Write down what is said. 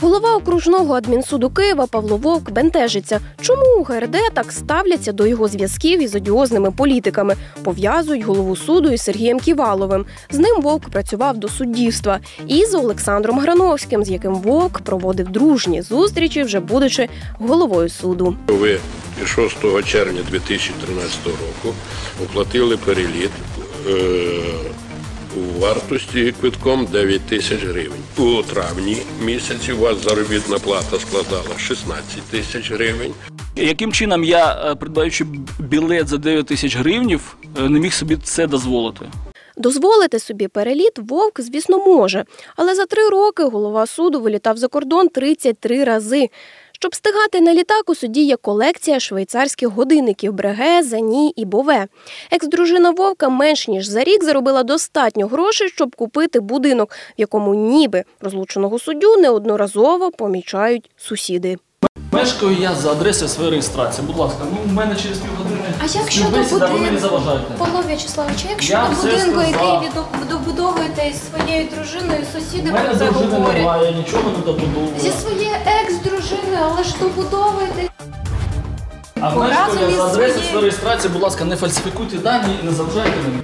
Голова окружного адмінсуду Києва Павло Вовк бентежиться, чому у ГРД так ставляться до його зв'язків із одіозними політиками, пов'язують голову суду із Сергієм Ківаловим. З ним Вовк працював до суддівства, і з Олександром Грановським, з яким Вовк проводив дружні зустрічі, вже будучи головою суду. Ви 6 червня 2013 року оплатили переліт е, вартості квитком 9 тисяч гривень. У травні місяці у вас заробітна плата складала 16 тисяч гривень. Яким чином я, е, придбаючи білет за 9 тисяч гривнів, е, не міг собі це дозволити? Дозволити собі переліт вовк, звісно, може, але за три роки голова суду вилітав за кордон 33 рази. Щоб встигати на літак, у суді є колекція швейцарських годинників Бреге, Зані і Бове. Екс-дружина Вовка менш ніж за рік заробила достатньо грошей, щоб купити будинок, в якому ніби розлученого суддю неодноразово помічають сусіди. Мешкаю я за адресою своєї реєстрації. Будь ласка, ну в мене через півгодини А як щодо ви будинку? Павло В'ячеславович, а як Я щодо будинку, який відо- добудовуєте із своєю дружиною, У сусіди мене про це дружини говорять? немає, я нічого не добудовую. Зі своєю екс-дружиною, але ж добудовуєте. А Разом мешкаю я із за адресою своєю- реєстрації, будь ласка, не фальсифікуйте дані і не заважайте мені.